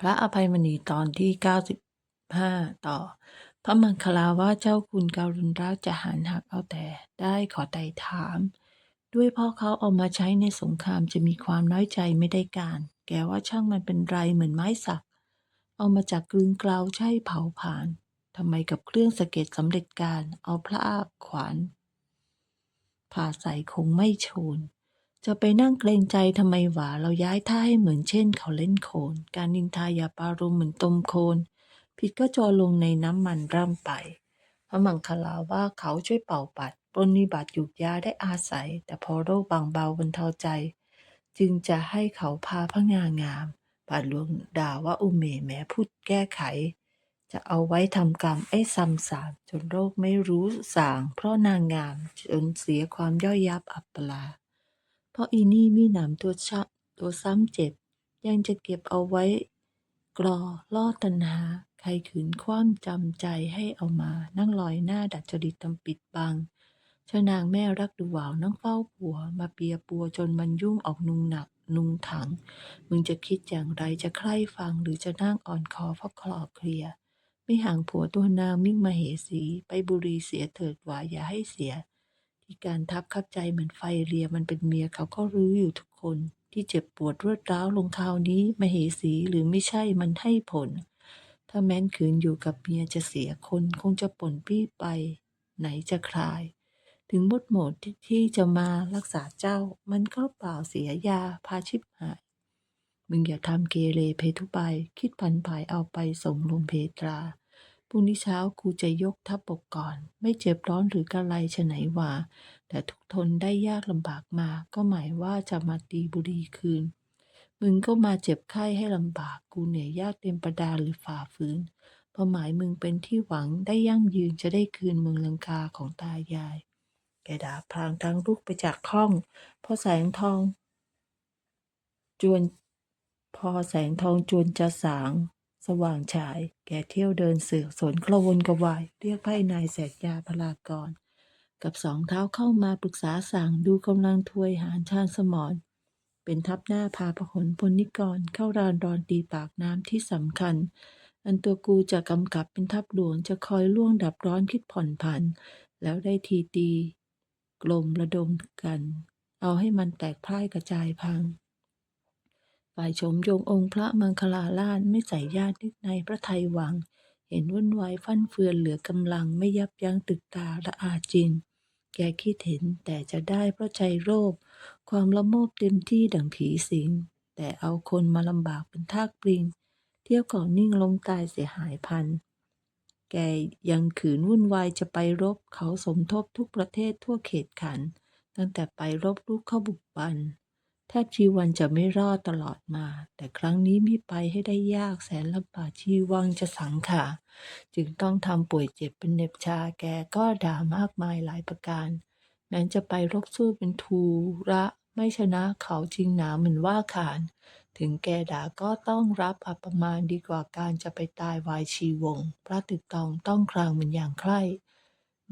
พระอภัยมณีตอนที่เก้าสิบห้าต่อ พระมังคลาว่าเจ้าคุณการุณรักจะหันหักเอาแต่ได้ขอไต่ถาม ด้วยเพ่อเขาเอามาใช้ในสงครามจะมีความน้อยใจไม่ได้การ แกว่าช่างมันเป็นไรเหมือนไม้สัก เอามาจากกลึงกลาวใช่เผาผลาญทำไมกับเครื่องสะเก็ดสำเร็จการเอาพระขวานผ่าใส่คงไม่โชน จะไปนั่งเกรงใจทำไมหวาเราย้ายท่าให้เหมือนเช่น เขาเล่นโคลนการนินทาอย่าปารุมเหมือนตมโคลนผิดก็จอลงในน้ำมันร่ำไปพระมังคลาว่าเขาช่วยเป่าปัดปรนนิบัติหยุกยาได้อาศัย แต่พอโรคบางเบาบรรเทาใจ จึงจะให้เขาพาพระงางาม บาทหลวงด่าว่าอุเมแม้พูดแก้ไข จะเอาไว้ทำกรรมไอ้ซ้ำสามจนโรคไม่รู้สาง เพราะนางงามจนเสียความย่อยยับอับปลา ราะอีนี่มีหนามตัวชะตัวซ้ำเจ็บ ยังจะเก็บเอาไว้ กรอล่อตันหา ใครขืนความจำใจให้เอามานั่งลอยหน้าดัดจริตทำปิดบังชนางแม่รักดูหวาวนั่งเฝ้าผัว มาเปียปัวจนมันยุ่งออกนุงหนักนุงถัง มึงจะคิดอย่างไรจะใคร่ฟังหรือจะนั่งอ่อนคอเพราะคลอเคลีย ไม่ห่างผัวตัวนางมิ่งมาเหสี ไปบุรีเสียเถิดหว่าอย่าให้เสีย ที่การทับขับใจเหมือนไฟเรียมันเป็นเมียเขาก็รู้อยู่ทุกคน ที่เจ็บปวดรวดร้าวลงคราวนี้มาเหสีหรือไม่ใช่มันให้ผล ถ้าแม้นขืนอยู่กับเมียจะเสียคนคงจะป่นปี้ไป ไหนจะคลาย ถึงบทหมดที่ที่จะมารักษาเจ้า มันก็เปล่าเสียยาพาชิบหาย มึงอย่าทำเกเรเพทุบายคิดพันผายเอาไปส่งโรงเพตรา พรุ่งนี้เช้ากูจะยกทัพบกก่อน ไม่เจ็บร้อนหรือกระไรฉไหนหว่า แต่ทุกทนได้ยากลำบากมา ก็หมายว่าจะมาตีบุรีคืน มึงก็มาเจ็บไข้ให้ลำบาก กูเหนื่อยยากเต็มประดาหรือฝ่าฝืนเพราะหมายมึงเป็นที่หวังได้ยั่งยืนจะได้คืนเมืองลังกาของตายาย แกด่าพลางทั้งลูกไปจากห้องพราะแสงทอง จวน พอแสงทองจวนจะสาง สว่างฉาย แกเที่ยวเดินเสือกสนกระวนกระวาย เรียกไพ่นายแสกยาพลากร กับสองเท้าเข้ามาปรึกษาสั่งดูกำลังทวยหารชาญสมรเป็นทัพหน้าพาพหลพลนิกรเข้ารานรอนตีปากน้ำที่สำคัญ อันตัวกูจะกำกับเป็นทัพหลวงจะคอยล่วงดับร้อนคิดผ่อนผัน แล้วได้ทีตี กลมระดมกัน เอาให้มันแตกพ่ายกระจายพัง ฝ่ายชมยงองค์พระมังคลาลานไม่ใส่ญาตินึกในพระไทยหวัง เห็นวุ่นวายฟั่นเฟือนเหลือกำลังไม่ยับยั้งตึกตาละอาจริง แกคิดเห็นแต่จะได้เพราะใจโรค ความละโมบเต็มที่ดังผีสิง แต่เอาคนมาลำบากเป็นทากปลิง เที่ยวก่อนนิ่งลมตายเสียหายพันแกยังขืนวุ่นวายจะไปรบเขาสมทบทุกประเทศทั่วเขตขัน ตั้งแต่ไปรบลูกเข้าบุกบัน แทบชีวันจะไม่รอดตลอดมา แต่ครั้งนี้มีไปให้ได้ยากแสนลำบากชีวังจะสังขา จึงต้องทำป่วยเจ็บเป็นเน็บชาแกก็ด่ามากมายหลายประการ แม้จะไปรบสู้เป็นทูระไม่ชนะเขาจริงหนาเหมือนว่าขาน ถึงแกด่าก็ต้องรับอัปมานดีกว่าการจะไปตายวายชีวง พระตึกตองต้องครางเหมือนอย่างใคร่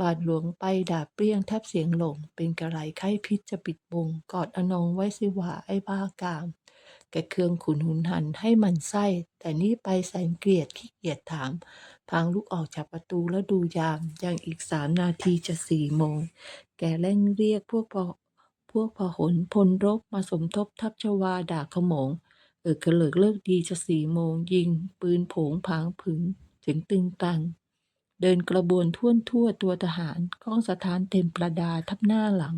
บาทหลวงไปด่าเปรี้ยงแทบเสียงหลง เป็นกระไรไข้พิษจะปิดวงกอดอนงไว้สิว่าไอ้บ้ากาม แกเคืองขุนหุนหันให้มันไส้ แต่นี่ไปแสนเกลียดขี้เกียจถามพางลุกออกจากประตูแล้วดูยาม ยังอีกสามนาทีจะสี่โมง แกเร่งเรียกพวกพอพวกพหลพลรบมาสมทบทัพชวาด่าขโมง เออกระเลิกเลิกดีจะสี่โมงยิง ปืนผงผางผึงถึงตึงตัง เดินกระบวนท่วนทั่วตัวทหารกล้องสถานเต็มประดาทับหน้าหลัง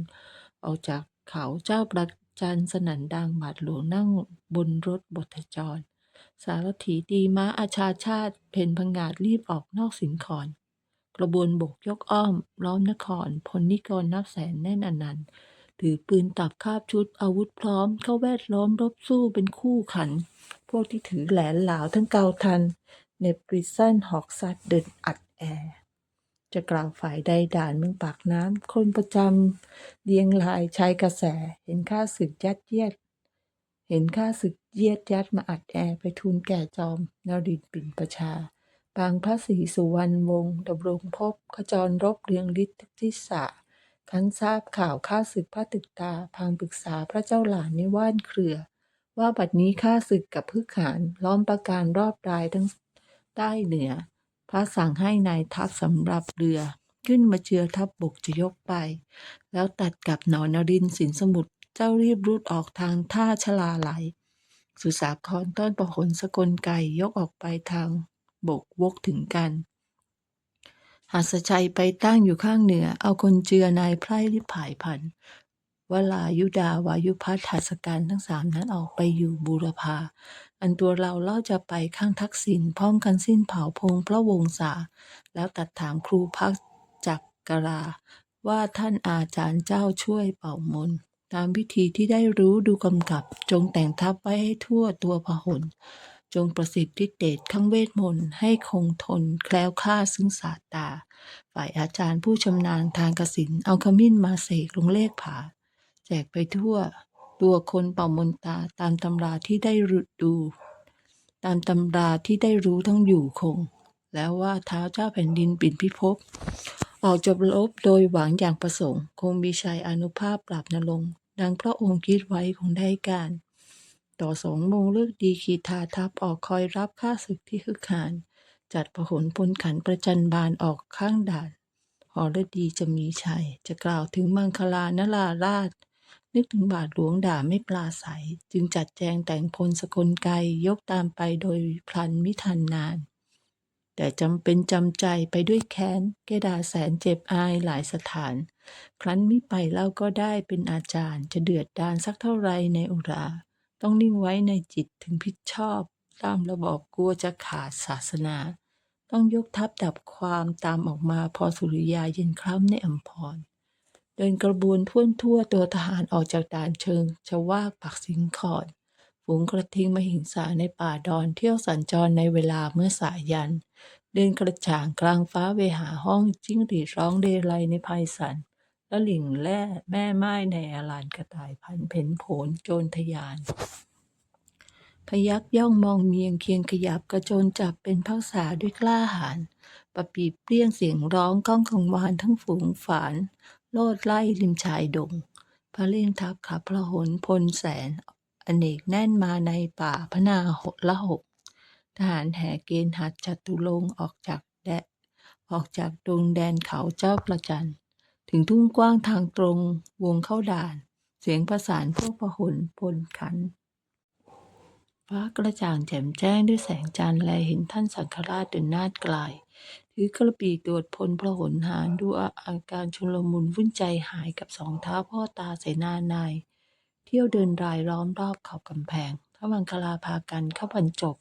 ออกจากเขาเจ้าประจันสนันดังบาทหลวงนั่งบนรถบทจร สารถีตีม้าอาชาชาติ เพนพังงาดรีบออกนอกสินคอนกระบวนบกยกอ้อม ล้อมนครพลนิกรนับแสนแน่นอนันต์ถือปืนตับคาบชุดอาวุธพร้อม เข้าแวดล้อมรบสู้เป็นคู่ขัน พวกที่ถือแหลนหลาวทั้งเกาทันเน็บกริสันหอกสัตว์เดินอัด แอร์จะกล่าวฝ่ายใดด่านเมืองปากน้ำ คนประจำเรียงรายชายกระแส เห็นข้าศึกยัดเยียด เห็นข้าศึกเยียดยัดมาอัดแอร์ไปทูลแก่จอมนรินปิ่นประชา ปางพระศรีสุวรรณวงศ์ดำรงภพขจรรบเรียงฤทธิ์ทิสะครั้นทราบข่าวข้าศึกพระตึกตาพางปรึกษาพระเจ้าหลานในว่านเครือ ว่าบัดนี้ข้าศึกกับพึกหานล้อมประการรอบรายทั้งใต้เหนือ พระสั่งให้นายทัพสำหรับเรือ ขึ้นมาเจือทัพบบกจะยกไป แล้วตัดกับหนอนนรินสินสมุทรเจ้ารีบรุดออกทางท่าชลาไหล สุสาครต้นประหลสกลไก่ยกออกไปทางบกวกถึงกันหัสชัยไปตั้งอยู่ข้างเหนือ เอาคนเจือนายไพร่ริบผายพันวลายุดาวายุพัฒหัสการทั้งสามนั้นออกไปอยู่บูรพา อันตัวเราเล่าจะไปข้างทักษิณพร้อมกันสิ้นเผาพงพระวงศาแล้วตัดถามครูพักจักกราว่าท่านอาจารย์เจ้าช่วยเป่ามนตามวิธีที่ได้รู้ดูกำกับ จงแต่งทัพไว้ให้ทั่วตัวพหลจงประสิทธิเดชข้างเวทมนต์ให้คงทนแคล้วคลาดซึ่งศาตา ฝ่ายอาจารย์ผู้ชำนาญทางกสินเอาขมิ้นมาเสกลงเลขผา แจกไปทั่ว ตัวคนเป่ามนตาตามตำราที่ได้รู้ดู ตามตำราที่ได้รู้ทั้งอยู่คง แล้วว่าเท้าเจ้าแผ่นดินปิ่นพิภพออกจะลบโดยหวังอย่างประสงค์ คงมีชัยอนุภาพปราบนรงดังพระองค์คิดไว้คงได้การ ต่อสองโมงเลือกดีขีทาทัพออกคอยรับข้าศึกที่ฮึกหาน จัดประหลพลขันประจันบานออกข้างด่านหอฤดีจะมีชัย จะกล่าวถึงมังคลานราราช นึกถึงบาทหลวงด่าไม่ปลาใส จึงจัดแจงแต่งพลสกลไกยกตามไปโดยพลันมิทันนาน แต่จำเป็นจำใจไปด้วยแค้นแกด่าแสนเจ็บอายหลายสถาน ครั้นมิไปเล่าก็ได้เป็นอาจารย์ จะเดือดดานสักเท่าไรในอุรา ต้องนิ่งไว้ในจิตถึงพิดชอบ ตามระบอบกลัวจะขาดศาสนา ต้องยกทัพดับความตามออกมาพอสุริยาเย็นคล้ำในอัมพร เดินกระบวนท่วนทั่วตัวทหารออกจากด่านเชิงชวากปักสิงคอนฝูงกระทิงมหิงสาในป่าดอนเที่ยวสัญจรในเวลาเมื่อสายยัน เดินกระจ่างกลางฟ้าเวหาห้องจิ้งหรีดร้องเดไรในภัยสันและหลิงแร่แม่ไม้ในอลานกระต่ายพันเพนโผนโจรทยานพยักย่องมองเมียงเคียงขยับกระโจนจับเป็นพักษาด้วยกล้าหาญปะปีเปรี้ยงเสียงร้องก้องกังวานทั้งฝูงฝาน โลดไล่ริมชายดง พระเล่นทัพขับพระหนพลแสน อเนกแน่นมาในป่าพนาหกละหก ทหารแห่เกณฑ์หัดจัตุลงค์ออกจากแดออกจากดงแดนเขาเจ้าประจัน ถึงทุ่งกว้างทางตรงวงเข้าด่าน เสียงประสานพวกพหลพลขันฟ้ากระจ่างแจ่มแจ้งด้วยแสงจันทร์แลเห็นท่านสังฆราชเดินนาดไกล ถือกระบี่ตรวจพลพระหนหาร ดูอาการชุลมุนวุ่นใจหายกับสองเท้าพ่อตาเสนานาย เที่ยวเดินรายล้อมรอบเขอบกำแพงพระมังคลาพากันเข้าบรรจบ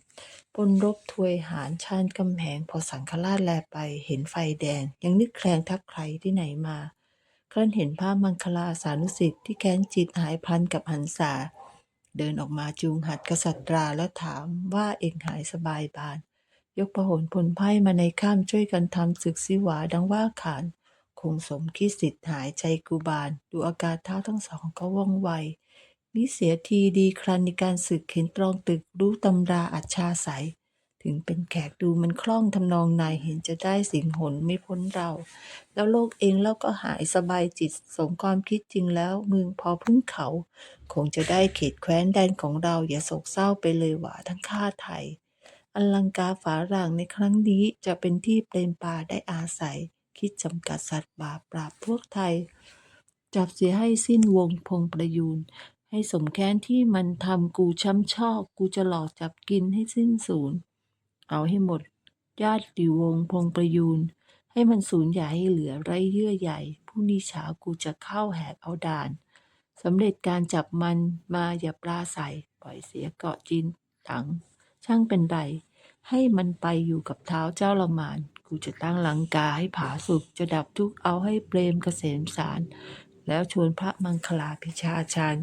ปนรบถวยหารชานกำแพงพอสังฆราชแลไปเห็นไฟแดง ยังนึกแคลงทักใครที่ไหนมาครั้นเห็นภาพมังคลาสานุสิทธิ์ที่แค้นจิตหายพันกับหันษาเดินออกมาจูงหัดกษัตราแล้วถามว่าเองหายสบายบาน ยกพหลพลไพ่มาในข้ามช่วยกันทำศึกสิหวาดังว่าขาน คงสมคิดสิทธิ์หายใจกูบานดูอาการเท้าทั้งสองก็ว่องไวมิเสียทีดีครันในการศึกเข็นตรองตึกรู้ตำราอัจฉาใสถึงเป็นแขกดูมันคล่องทำนองนายเห็นจะได้สิงหนไม่พ้นเรา แล้วโลกเองแล้วก็หายสบายจิตสมความคิดจริงแล้วมึงพอพึ่งเขา คงจะได้เขตแคว้นแดนของเราอย่าโศกเศร้าไปเลยหว่าทั้งข้าไทย อลังกาฝาร่างในครั้งนี้จะเป็นที่เปลมปลาได้อาศัย คิดจำกัดสัตว์บาปราบพวกไทย จับเสียให้สิ้นวงพงประยูนให้สมแค้นที่มันทำกูช้ำชอกกูจะหลอกจับกินให้สิ้นสูญเอาให้หมด ญาติวงพงประยูนให้มันสูญอย่ให้เหลือไรเยื่อใหญ่ ผู้นี้เช้ากูจะเข้าแหกเอาด่านสำเร็จการจับมันมาอย่าปลาใส่ปล่อยเสียเกาะจีนถัง ช่างเป็นไร ให้มันไปอยู่กับเท้าเจ้าละมาน กูจะตั้งลังกาให้ผาสุกจะดับทุกข์เอาให้เปรมเกษมสาร แล้วชวนพระมังคลาพิชาชาน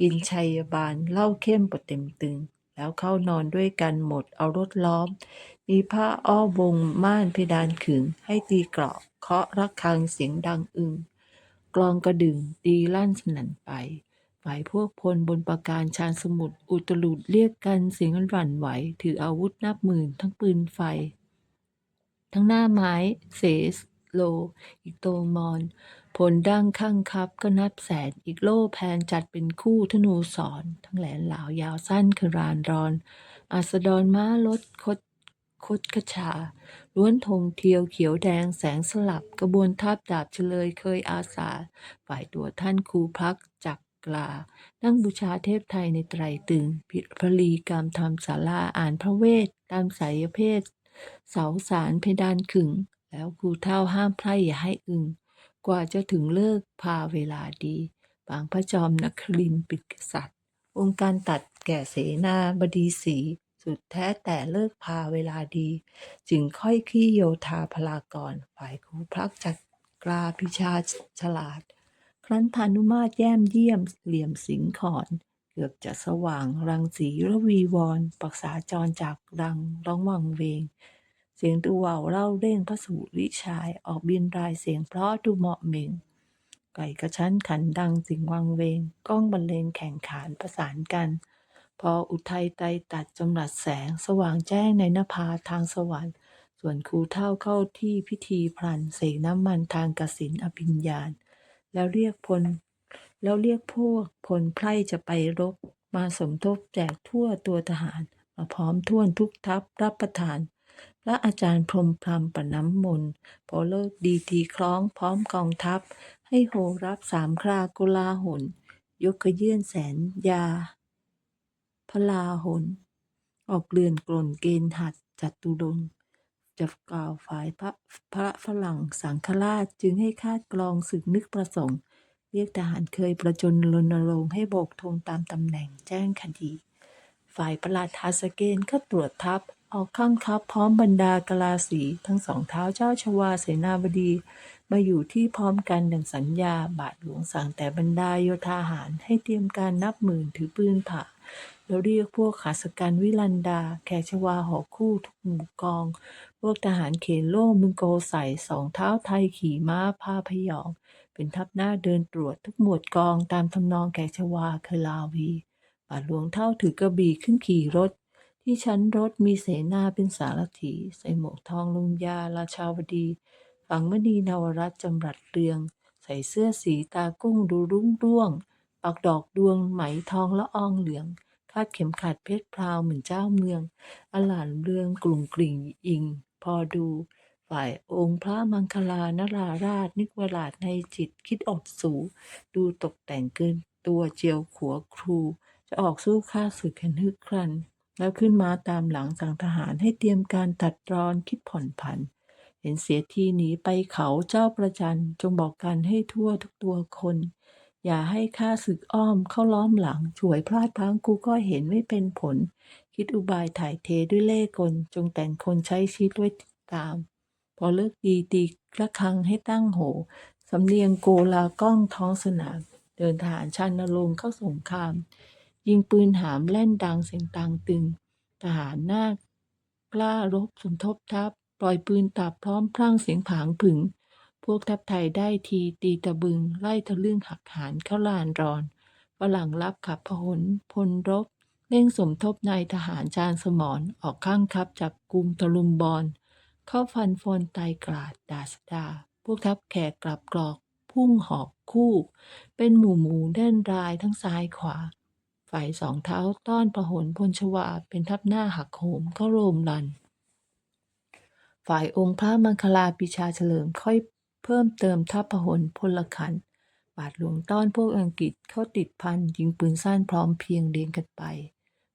กินชัยบาลเล่าเข้มปดเต็มตึง แล้วเข้านอนด้วยกันหมดเอารถล้อม มีผ้าอ้อวงม่านเพดานขึง ให้ตีเกราะเคาะระฆังเสียงดังอึงกลองกระดึงตีลั่นสนั่นไป ฝ่ายพวกพลบนประการชานสมุทรอุตลุดเรียกกันเสียงหวั่นไหว ถืออาวุธนับหมื่นทั้งปืนไฟ ทั้งหน้าไม้ เสส โล อีกโตมอน ผลดังข้างครับก็นับแสนอีกโล่แพนจัดเป็นคู่ธนูสอนทั้งแหลนเหลายาวสั้นคือรานรอนอัสดรม้าลดคดคดกระชา ล้วนธงเทียวเขียวแดงแสงสลับกระบวนทัพดาบเฉลยเคยอาสา ฝ่ายตัวท่านครูพักจัก กลา นั่งบูชาเทพไทยในไตรตึงพิพลีกรรมทำศาลาอ่านพระเวท ตามสายเพศ เสาสารเพดานขึง แล้วครูเท่าห้ามไพร่อย่าให้อึง กว่าจะถึงเลิกพาเวลาดีบางพระจอมนครินปิดกษัตริย์ องค์การตัดแก่เสนาบดีสีสุดแท้แต่เลิกพาเวลาดี จึงค่อยขี้โยธาพลากร ฝ่ายครูพลักจัดกลาพิชาฉลาด ครั้นพานุมาตรแย้มเยี่ยม เหลี่ยมสิงขอนเกือบจะสว่างรังสีระวีวรปักษาจรจากรังร้องวังเวง เสียงตูว่าวเล่าเร่งพระสุริชายออกบินรายเสียงเพราะดูเหมาะเหม่งไก่กระชั้นขันดังสิงวังเวงก้องบรรเลงแข่งขานประสานกัน พออุทัยไตตัดจำรัดแสงสว่างแจ้งในนภาทางสวรรค์ ส่วนครูเท่าเข้าที่พิธีพลันเสกน้ำมันทางกสินอภิญญาณ แล้วเรียกพล แล้วเรียกพวกพลไพร่จะไปรบ มาสมทบแจกทั่วตัวทหาร มาพร้อมท่วนทุกทัพรับประทาน พระอาจารย์พรมพรำประน้ำมนต์พอเลิกดีตีคล้องพร้อมกองทัพ ให้โหรับสามครากุลาหนยกกระเยื่อนแสนยา พลาหน ออกเรือนกลนเกณฑ์หัดจัตุรงค์ จะกล่าวฝ่ายพระพระฝรั่งสังฆราชจึงให้คาดกรองศึกนึกประสงค์ เรียกทหารเคยประจนรณรงค์ให้โบกธงตามตำแหน่งแจ้งคดี ฝ่ายประหลัดทาสเกณฑ์ก็ตรวจทัพออกข้างคับพร้อมบรรดากลาสีทั้งสองเท้าเจ้าชวาเสนาบดี มาอยู่ที่พร้อมกันดังสัญญาบาทหลวงสั่งแต่บรรดาโยธาหารให้เตรียมการนับหมื่นถือปืนผ่า แล้วเรียกพวกขาสกันวิลันดา แขกชวาหอคู่ทุกหมู่กอง พวกทหารเขนโล่มึงโกใส่สองเท้าไทยขี่ม้าพาพยอง เป็นทัพหน้าเดินตรวจทุกหมวดกองตามทำนองแขกชวาเคลาวีบาหลวงเท่าถือกระบี่ขึ้นขี่รถ ที่ชั้นรถมีเสนาเป็นสารถี ใส่หมวกทองลุงยาราชาวดี ฝังมณีนวรัตจำรัดเรือง ใส่เสื้อสีตากุ้งดูรุ่งร่วง ปักดอกดวงไหมทองละอองเหลือง คาดเข็มขัดเพชรพราวเหมือนเจ้าเมือง อลานเรืองกลุ่มกลิ่งอิง พอดู ฝ่ายองค์พระมังคลานราราชนึกวลาดในจิตคิดอดสู ดูตกแต่งเกินตัวเจียวขัวครู จะออกสู้ข้าศึกกันฮึกครัน แล้วขึ้นมาตามหลังสั่งทหารให้เตรียมการตัดรอนคิดผ่อนผันเห็นเสียทีหนีไปเขาเจ้าประจันจงบอกกันให้ทั่วทุกตัวคน อย่าให้ข้าศึกอ้อมเข้าล้อมหลัง ช่วยพลาดพลั้งกูก็เห็นไม่เป็นผล คิดอุบายถ่ายเทด้วยเล่กล จงแต่งคนใช้ชีวิตไว้ตาม พอเลิกดีตีกระฆังให้ตั้งโห สำเนียงโกลาก้องท้องสนาม เดินทหารชันนรงเข้าสงคราม ยิงปืนหามแล่นดังเสียงตังตึง ทหารหน้ากล้ารบสมทบทัพ ปล่อยปืนตับพร้อมพลั่งเสียงผางผึ่ง พวกทัพไทยได้ทีตีตะบึง ไล่ทะลึ่งหักหานเข้าลานรอนฝรั่งรับขับพหลพลรบเร่งสมทบนายทหารจานสมรออกข้างคับจับกลุ่มตะลุมบอลเข้าฟันฟอนไตกราดดาสดา พวกทัพแขกกลับกรอก พุ่งหอกคู่ เป็นหมู่หมู่แด่นรายทั้งซ้ายขวา ฝ่ายสองเท้าต้อนพหลพลชวาเป็นทัพหน้าหักโหมเข้าโรมรัน ฝ่ายองค์พระมังคลาปิชาเฉลิมค่อย เพิ่มเติมทัพพหลพลขัน บาทหลวงต้อนพวกอังกฤษเข้าติดพันยิงปืนสั้นพร้อมเพียงเรียงกันไป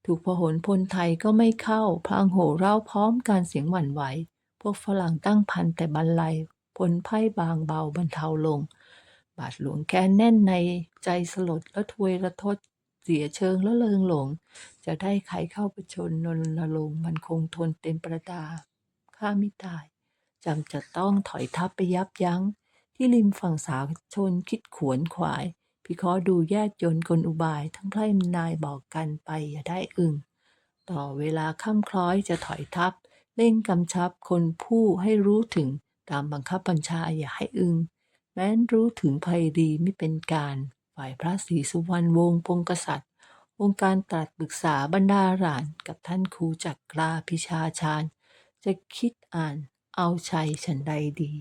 ถูกพหลพลไทยก็ไม่เข้าพางโห่เร่าพร้อมการเสียงหวั่นไหว พวกฝรั่งตั้งพันแต่บรรลัยพลไพ่บางเบาบรรเทาลง บาทหลวงแค้นแน่นในใจสลดและทวยระทศเสียเชิงและเลิงหลง จะได้ใครเข้าประชนนรลงมันคงทนเต็มประดาข้าไม่ตาย จำจะต้องถอยทัพไปยับยั้ง ที่ริมฝั่งสาชนคิดขวนขวาย พิเคราะห์ดูแยกยนต์กลอุบายทั้งไพร่นายบอกกันไปอย่าได้อึงต่อเวลาค่ำคล้อยจะถอยทัพเร่งกำชับคนผู้ให้รู้ถึงตามบังคับบัญชาอย่าให้อึง แม้นรู้ถึงภัยดีไม่เป็นการ ฝ่ายพระศรีสุวรรณวงศ์ปงกษัตริย์องค์การตรัสปรึกษาบรรดาหลานกับท่านครูจักราพิชาชาญ จะคิดอ่าน เอาชัยฉันใดดี